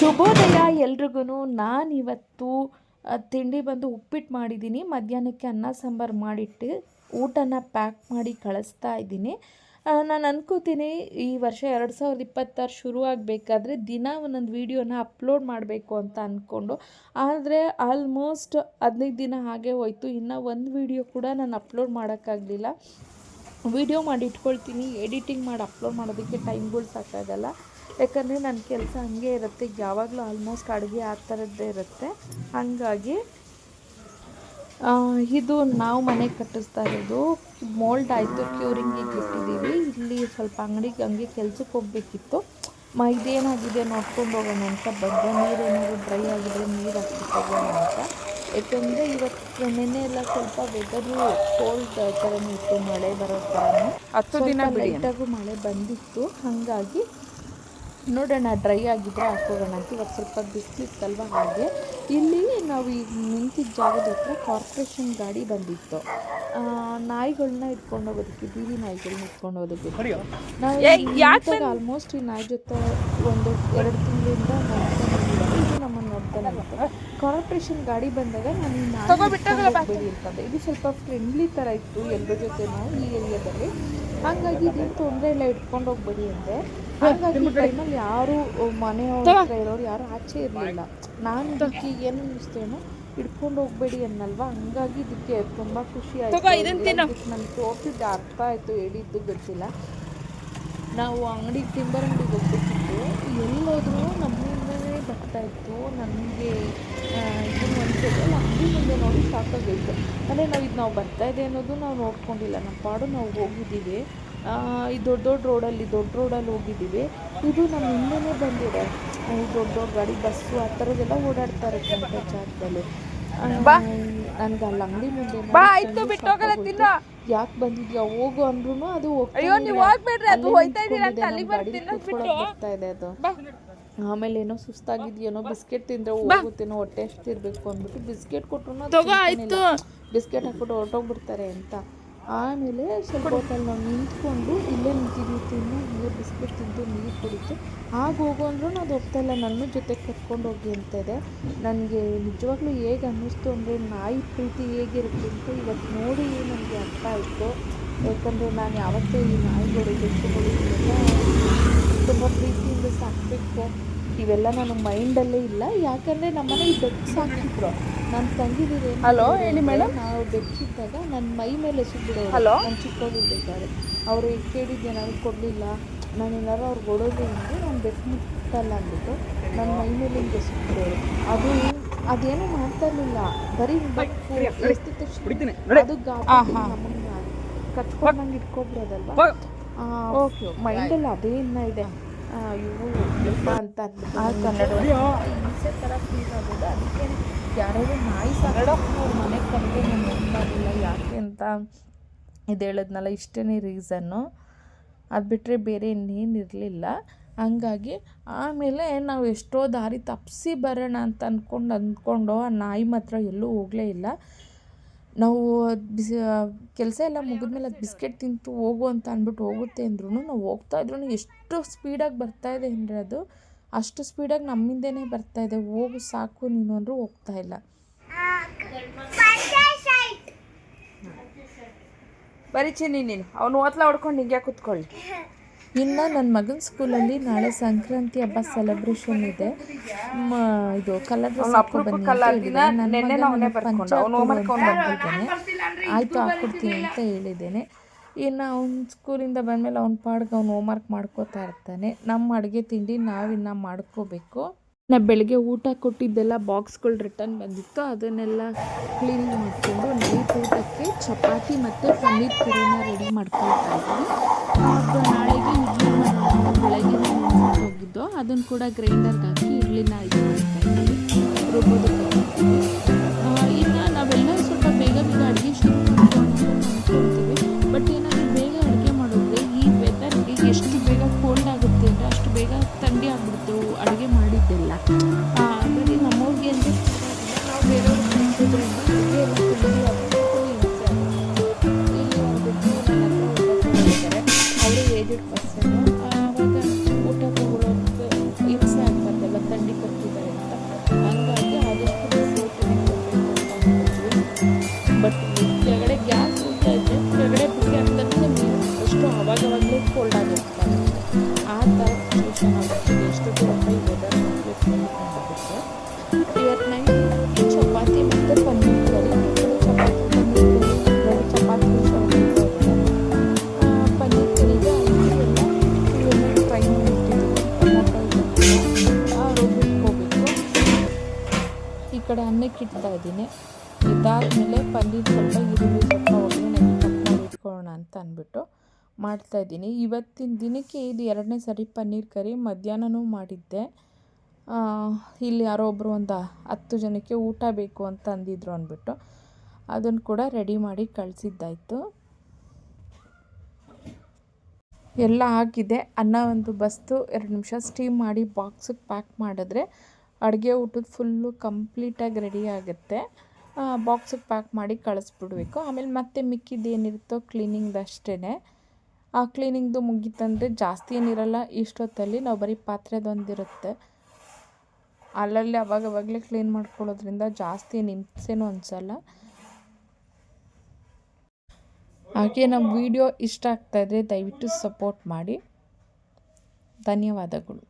ಶುಭೋದಯ ಎಲ್ರಿಗೂ ನಾನಿವತ್ತು ತಿಂಡಿ ಬಂದು ಉಪ್ಪಿಟ್ಟು ಮಾಡಿದ್ದೀನಿ ಮಧ್ಯಾಹ್ನಕ್ಕೆ ಅನ್ನ ಸಾಂಬಾರು ಮಾಡಿಟ್ಟು ಊಟನ ಪ್ಯಾಕ್ ಮಾಡಿ ಕಳಿಸ್ತಾ ಇದ್ದೀನಿ. ನಾನು ಅನ್ಕೋತೀನಿ, ಈ ವರ್ಷ ಎರಡು ಸಾವಿರದ ಇಪ್ಪತ್ತಾರು ಶುರು ಆಗಬೇಕಾದ್ರೆ ದಿನ ಒಂದೊಂದು ವೀಡಿಯೋನ ಅಪ್ಲೋಡ್ ಮಾಡಬೇಕು ಅಂತ ಅಂದ್ಕೊಂಡು ಆದರೆ ಆಲ್ಮೋಸ್ಟ್ ಹದಿನೈದು ದಿನ ಹಾಗೆ ಹೋಯ್ತು. ಇನ್ನು ಒಂದು ವೀಡಿಯೋ ಕೂಡ ನಾನು ಅಪ್ಲೋಡ್ ಮಾಡೋಕ್ಕಾಗಲಿಲ್ಲ. ವಿಡಿಯೋ ಮಾಡಿ ಇಟ್ಕೊಳ್ತೀನಿ. ಎಡಿಟಿಂಗ್ ಮಾಡಿ ಅಪ್ಲೋಡ್ ಮಾಡೋದಕ್ಕೆ ಟೈಮ್ಗಳು ಸಾಕಾಗಲ್ಲ. ಯಾಕಂದರೆ ನನ್ನ ಕೆಲಸ ಹಂಗೆ ಇರುತ್ತೆ. ಯಾವಾಗಲೂ ಆಲ್ಮೋಸ್ಟ್ ಅಡುಗೆ ಆ ಥರದ್ದೇ ಇರುತ್ತೆ. ಹಾಗಾಗಿ ಇದು ನಾವು ಮನೆ ಕಟ್ಟಿಸ್ತಾ ಇರೋದು. ಮೋಲ್ಡ್ ಆಯಿತು ಕ್ಯೂರಿಂಗಿಗೆ ಇಟ್ಟಿದ್ದೀವಿ. ಇಲ್ಲಿ ಸ್ವಲ್ಪ ಅಂಗಡಿಗೆ ಹಂಗೆ ಕೆಲ್ಸಕ್ಕೆ ಹೋಗ್ಬೇಕಿತ್ತು. ಮ ಇದೇನಾಗಿದೆ ನೋಡ್ಕೊಂಡು ಹೋಗೋಣ ಅಂತ ಬಂದೆ. ನೀರೇನಾದ್ರು ಡ್ರೈ ಆಗಿದ್ರೆ ನೀರು ಹಾಕ್ಬಿಟ್ಟು ಹೋಗೋಣ ಅಂತ. ಯಾಕಂದರೆ ಇವತ್ತು ನೆನೆ ಎಲ್ಲ ಸ್ವಲ್ಪ ವೆದರು ಕೋಲ್ಡ್ ಥರನೇ ಇತ್ತು. ಮಳೆ ಬರೋ ಥರನೇ. ಹತ್ತು ದಿನ ಲೈಟಾಗೂ ಮಳೆ ಬಂದಿತ್ತು. ಹಾಗಾಗಿ ನೋಡೋಣ ಡ್ರೈ ಆಗಿದ್ರೆ ಹಾಕೋಣ ಅಂತ. ಇವಾಗ ಸ್ವಲ್ಪ ಬಿಸಿಲಿತ್ತಲ್ವ ಹಾಗೆ. ಇಲ್ಲಿ ನಾವು ಈಗ ನಿಂತಿದ್ದ ಜಾಗದ ಹತ್ರ ಕಾರ್ಪೊರೇಷನ್ ಗಾಡಿ ಬಂದಿತ್ತು. ಆ, ನಾಯಿಗಳನ್ನ ಇಟ್ಕೊಂಡು ಹೋಗೋದಕ್ಕೆ ಬೀದಿ ನಾಯಿಗಳನ್ನ ಇಟ್ಕೊಂಡು ಹೋಗೋದಕ್ಕೆ. ನಾವು ಆಲ್ಮೋಸ್ಟ್ ಈ ನಾಯಿ ಜೊತೆ ಒಂದು ಎರಡು ತಿಂಗಳಿಂದ ಇದು ನಮ್ಮನ್ನು ನೋಡ್ತಾನೆ ಕಾರ್ಪೊರೇಷನ್ ಗಾಡಿ ಬಂದಾಗ ನಾನು ಈ ನಾಯಿ ಇದು ಸ್ವಲ್ಪ ಫ್ರೆಂಡ್ಲಿ ಥರ ಇತ್ತು ಎಲ್ಲರ ಜೊತೆ ನಾವು ಈ ಏರಿಯಾದಲ್ಲಿ ಹಾಗಾಗಿ ಇದೇನು ತೊಂದರೆ ಇಲ್ಲ ಇಟ್ಕೊಂಡು ಹೋಗ್ಬೇಡಿ ಅಂದೆ. ಹಂಗಾಗಿ ಈ ಟೈಮಲ್ಲಿ ಯಾರು ಮನೆಯವ್ರ ಹತ್ರ ಇರೋರು ಯಾರು ಆಚೆ ಇರಲಿಲ್ಲ. ನಾನು ಇದಕ್ಕೆ ಏನು ಅನ್ನಿಸ್ತೇನೋ ಇಟ್ಕೊಂಡು ಹೋಗ್ಬೇಡಿ ಅನ್ನಲ್ವಾ? ಹಂಗಾಗಿ ಇದಕ್ಕೆ ತುಂಬ ಖುಷಿ ಆಯ್ತು. ನನಗೆ ತೋರಿಸಿದ್ದೆ ಅರ್ಥ ಆಯ್ತು ಹೇಳಿದ್ದು ಗೊತ್ತಿಲ್ಲ. ನಾವು ಅಂಗಡಿ ಟಿಂಬರ್ ಅಂಗಡಿಗೆ ಹೋಗ್ಬೇಕಿತ್ತು. ಎಲ್ಲೋದ್ರೂ ನಮ್ಮಿಂದನೇ ಬರ್ತಾ ಇತ್ತು. ನನಗೆ ಇದು ಅನ್ಸೋದು ಅಂಗಡಿ ಮುಂದೆ ನೋಡಿ ಸಾಕಾಗೋಯ್ತು ಅಂದರೆ ನಾವು ಇದು ನಾವು ಬರ್ತಾ ಇದೆ ಅನ್ನೋದು ನಾವು ನೋಡ್ಕೊಂಡಿಲ್ಲ. ನಮ್ಮ ಪಾಡು ನಾವು ಹೋಗಿದ್ದೀವಿ. ಈ ದೊಡ್ಡ ದೊಡ್ಡ ರೋಡಲ್ಲಿ ದೊಡ್ಡ ರೋಡಲ್ಲಿ ಹೋಗಿದ್ದೀವಿ. ಇದು ನಮ್ಮ ಹಿಂದೆನೇ ಬಂದಿದೆ. ಈ ದೊಡ್ಡ ದೊಡ್ಡ ಗಾಡಿ ಬಸ್ಸು ಆ ಥರದ್ದೆಲ್ಲ ಓಡಾಡ್ತಾ ಇರುತ್ತೆ ಅಂತ ಜಾಗದಲ್ಲಿ. ನನ್ಗೆ ಅಲ್ಲಿ ಅಂಗಡಿ ಮುಂದೆ. ಯಾಕೆ ಬಂದಿದ್ಯಾ? ಹೋಗು ಅಂದ್ರೂ ಅದು ಹೋಗ್ತಾ ಇದೆ ಅದು. ಆಮೇಲೆ ಏನೋ ಸುಸ್ತಾಗಿದ್ಯೇನೋ ಬಿಸ್ಕೆಟ್ ತಿಂದ್ರೆ ಹೋಗುತ್ತೇನೋ ಹೊಟ್ಟೆ ಎಷ್ಟು ಇರಬೇಕು ಅಂದ್ಬಿಟ್ಟು ಬಿಸ್ಕೆಟ್ ಕೊಟ್ಟರು ಬಿಸ್ಕೆಟ್ ಹಾಕ್ಬಿಟ್ಟು ಹೊರಟೋಗ್ಬಿಡ್ತಾರೆ ಅಂತ. ಆಮೇಲೆ ಸ್ವಲ್ಪ ಹೊತ್ತಲ್ಲಿ ನಾವು ನಿಂತ್ಕೊಂಡು ಇಲ್ಲೇ ನಿಂತಿದ್ದೀವಿ ತಿನ್ನು ಹಂಗೆ ಬಿಸ್ಕೆಟ್ ತಿಂದು ನೀರು ಕುಡಿತು. ಆಗ ಹೋಗು ಅಂದ್ರೂ ಅದು ಹೋಗ್ತಾ ಇಲ್ಲ ನನ್ನ ಜೊತೆ ಕರ್ಕೊಂಡು ಹೋಗಿ ಅಂತ ಇದೆ. ನನಗೆ ನಿಜವಾಗ್ಲೂ ಹೇಗೆ ಅನ್ನಿಸ್ತು ಅಂದರೆ ನಾಯಿ ಪ್ರೀತಿ ಹೇಗಿರುತ್ತೆ ಅಂತ ಇವತ್ತು ನೋಡಿ ನನಗೆ ಅರ್ಥ ಆಯಿತು. ಯಾಕಂದರೆ ನಾನು ಯಾವತ್ತೂ ಈ ನಾಯಿಗಳು ಬೆಕ್ಕುಗಳು ತುಂಬ ಪ್ರೀತಿಯಿಂದ ಸಾಕಬೇಕು. ಇವೆಲ್ಲ ನನ್ನ ಮೈಂಡಲ್ಲೇ ಇಲ್ಲ. ಯಾಕಂದರೆ ನಮ್ಮನೆ ಈ ಬೆಕ್ಕು ಸಾಕಿದ್ರು ನನ್ನ ತಂಗಿದಿದೆ ಹಲೋ, ಹೇಳಿ ಮೇಡಮ್. ನಾವು ಬೆಕ್ಕಿದ್ದಾಗ ನನ್ನ ಮೈ ಮೇಲೆ ಸುಬ್ಬಿಡೋ ಹಲೋ. ನಾನು ಚಿಕ್ಕವರಿರ್ಬೇಕಾದ್ರೆ ಅವರು ಕೇಳಿದ್ದೆ ನನಗೆ ಕೊಡಲಿಲ್ಲ. ನಾನು ಏನಾದ್ರು ಅವ್ರು ಕೊಡೋದು ಅಂದರೆ ನಾನು ಬೆಕ್ಕು ಮುಟ್ಟಲ್ಲ ಅಂದ್ಬಿಟ್ಟು ನನ್ನ ಮೈ ಮೇಲೆ ಹಿಂಗೆ ಸುಬ್ಬಿಡೋರು ಅದು ಅದೇನು ಮಾಡ್ತಾ ಇರಲಿಲ್ಲ. ಬರೀ ಬೆಕ್ಕು ತಕ್ಷಣ ಅದು ಗಾಬರಿ ನಮ್ಮನ್ನ ಕಟ್ಕೊಂಡಂಗೆ ಇಟ್ಕೊಬಿಡೋದಲ್ವಾ? ಓಕೆ ಮೈಂಡಲ್ಲಿ ಅದೇ ಇನ್ನ ಇದೆ. ಇವು ಯಪ್ಪ ಅಂತ ಅಂದ್ಬಿಟ್ಟು ಕನ್ನಡ. ಹಿಂಸೆ ಥರ ಫೀಲ್ ಆಗೋದು. ಅದಕ್ಕೆ ಯಾರಾದ್ರು ನಾಯಿ ಸಾಕೋದು ಅವ್ರ ಮನೆಗೆ ಕರ್ಕೊಂಡು ನಾನು ಹೋಗ್ತಾ ಯಾಕೆ ಅಂತ ಇದು ಹೇಳಿದ್ನಲ್ಲ ಇಷ್ಟೇ ರೀಸನ್ನು ಅದು ಬಿಟ್ಟರೆ ಬೇರೆ ಇನ್ನೇನು ಇರಲಿಲ್ಲ. ಹಂಗಾಗಿ ಆಮೇಲೆ ನಾವು ಎಷ್ಟೋ ದಾರಿ ತಪ್ಪಿಸಿ ಬರೋಣ ಅಂತ ಅಂದ್ಕೊಂಡು ಅಂದ್ಕೊಂಡು ಆ ನಾಯಿ ಮಾತ್ರ ಎಲ್ಲೂ ಹೋಗಲೇ ಇಲ್ಲ. ನಾವು ಬಿಸಿ ಕೆಲಸ ಎಲ್ಲ ಮುಗಿದ್ಮೇಲೆ ಅದು ಬಿಸ್ಕೆಟ್ ತಿಂತು ಹೋಗು ಅಂತ ಅಂದ್ಬಿಟ್ಟು ಹೋಗುತ್ತೆ ಅಂದ್ರೂ ನಾವು ಹೋಗ್ತಾ ಇದ್ರೂ ಎಷ್ಟು ಸ್ಪೀಡಾಗಿ ಬರ್ತಾ ಇದೆ ಅಂದರೆ ಅದು ಅಷ್ಟು ಸ್ಪೀಡಾಗಿ ನಮ್ಮಿಂದನೇ ಬರ್ತಾ ಇದೆ. ಹೋಗು ಸಾಕು ನೀನು ಅಂದರೂ ಹೋಗ್ತಾ ಇಲ್ಲ. ಬರೀ ಚಿನ್ನಿ ನೀನು. ಅವ್ನು ಓತ್ಲ ಹೊಡ್ಕೊಂಡು ಹಿಂಗೆ ಕುತ್ಕೊಳ್ಳಿ. ಇನ್ನು ನನ್ನ ಮಗನ ಸ್ಕೂಲಲ್ಲಿ ನಾಳೆ ಸಂಕ್ರಾಂತಿ ಹಬ್ಬ ಸೆಲೆಬ್ರೇಷನ್ ಇದೆ. ಇದು ಕಲರ್ ಡ್ರೆಸ್ ಬಂದಿದ್ದಾನೆ. ಆಯಿತು ಹಾಕ್ಕೊಡ್ತೀನಿ ಅಂತ ಹೇಳಿದ್ದೇನೆ. ಇನ್ನು ಅವ್ನ ಸ್ಕೂಲಿಂದ ಬಂದಮೇಲೆ ಅವ್ನ ಪಾಡ್ಗೆ ಅವ್ನು ಹೋಮ್ವರ್ಕ್ ಮಾಡ್ಕೋತಾ ಇರ್ತಾನೆ. ನಮ್ಮ ಅಡುಗೆ ತಿಂಡಿ ನಾವಿನ್ನು ಮಾಡ್ಕೋಬೇಕು. ನಾ ಬೆಳಗ್ಗೆ ಊಟ ಕೊಟ್ಟಿದ್ದೆಲ್ಲ ಬಾಕ್ಸ್ಗಳು ರಿಟರ್ನ್ ಬಂದಿತ್ತು. ಅದನ್ನೆಲ್ಲ ಕ್ಲೀನ್ ಮಾಡಿಕೊಂಡು ನೈಟ್ ಊಟಕ್ಕೆ ಚಪಾತಿ ಮತ್ತು ಪನ್ನೀರ್ ಕರಿನ ರೆಡಿ ಮಾಡ್ಕೊಳ್ತಾ ಇದ್ದೀನಿ. ಮತ್ತು ನಾಳೆಗೆ ಇಡ್ಲಿ ಬೆಳಗ್ಗೆ ಹೋಗಿದ್ದು, ಅದನ್ನು ಕೂಡ ಗ್ರೈಂಡರ್ಗೆ ಹಾಕಿ ಇಡ್ಲಿನ ಇದು ಮಾಡ್ತಾ ಇದ್ದೀನಿ. ರುಬ್ಬೋದಕ್ಕೆ ಕಡೆ ಅನ್ನಕ್ಕೆ ಇಡ್ತಾ ಇದ್ದೀನಿ. ಇದಾದಮೇಲೆ ಪನ್ನೀರ್ ಸ್ವಲ್ಪ ಈರುಳ್ಳಿ ಸ್ವಲ್ಪ ಒಗ್ಗರಣೆಗೆ ಕಟ್ ಇಟ್ಕೊಳ್ಳೋಣ ಅಂತ ಅಂದ್ಬಿಟ್ಟು ಮಾಡ್ತಾಯಿದ್ದೀನಿ ಇವತ್ತಿನ ದಿನಕ್ಕೆ ಇದು ಎರಡನೇ ಸರಿ ಪನ್ನೀರ್ ಕರಿ. ಮಧ್ಯಾಹ್ನನೂ ಮಾಡಿದ್ದೆ. ಇಲ್ಲಿ ಯಾರೋ ಒಬ್ಬರು ಒಂದು ಹತ್ತು ಜನಕ್ಕೆ ಊಟ ಬೇಕು ಅಂತ ಅಂದಿದ್ರು ಅಂದ್ಬಿಟ್ಟು ಅದನ್ನು ಕೂಡ ರೆಡಿ ಮಾಡಿ ಕಳಿಸಿದ್ದಾಯಿತು. ಎಲ್ಲ ಆಗಿದೆ. ಅನ್ನ ಒಂದು ಬಸ್ತು ಎರಡು ನಿಮಿಷ ಸ್ಟೀಮ್ ಮಾಡಿ ಬಾಕ್ಸಿಗೆ ಪ್ಯಾಕ್ ಮಾಡಿದ್ರೆ ಅಡುಗೆ ಊಟದ ಫುಲ್ಲು ಕಂಪ್ಲೀಟಾಗಿ ರೆಡಿ ಆಗುತ್ತೆ. ಬಾಕ್ಸಿಗೆ ಪ್ಯಾಕ್ ಮಾಡಿ ಕಳಿಸ್ಬಿಡ್ಬೇಕು. ಆಮೇಲೆ ಮತ್ತೆ ಮಿಕ್ಕಿದ್ದು ಏನಿರುತ್ತೋ ಕ್ಲೀನಿಂಗ್ದು ಆ ಕ್ಲೀನಿಂಗ್ದು ಮುಗೀತಂದರೆ ಜಾಸ್ತಿ ಏನಿರಲ್ಲ, ಇಷ್ಟೊತ್ತಲ್ಲಿ ನಾವು ಬರೀ ಪಾತ್ರೆದೊಂದಿರುತ್ತೆ. ಅಲ್ಲಲ್ಲಿ ಅವಾಗ ಅವಾಗಲೇ ಕ್ಲೀನ್ ಮಾಡ್ಕೊಳ್ಳೋದ್ರಿಂದ ಜಾಸ್ತಿ ಏನು ಹಿಂಸೆನೂ ಅನಿಸಲ್ಲ. ಹಾಗೆ ನಮ್ಮ ವಿಡಿಯೋ ಇಷ್ಟ ಆಗ್ತಾಯಿದ್ರೆ ದಯವಿಟ್ಟು ಸಪೋರ್ಟ್ ಮಾಡಿ. ಧನ್ಯವಾದಗಳು.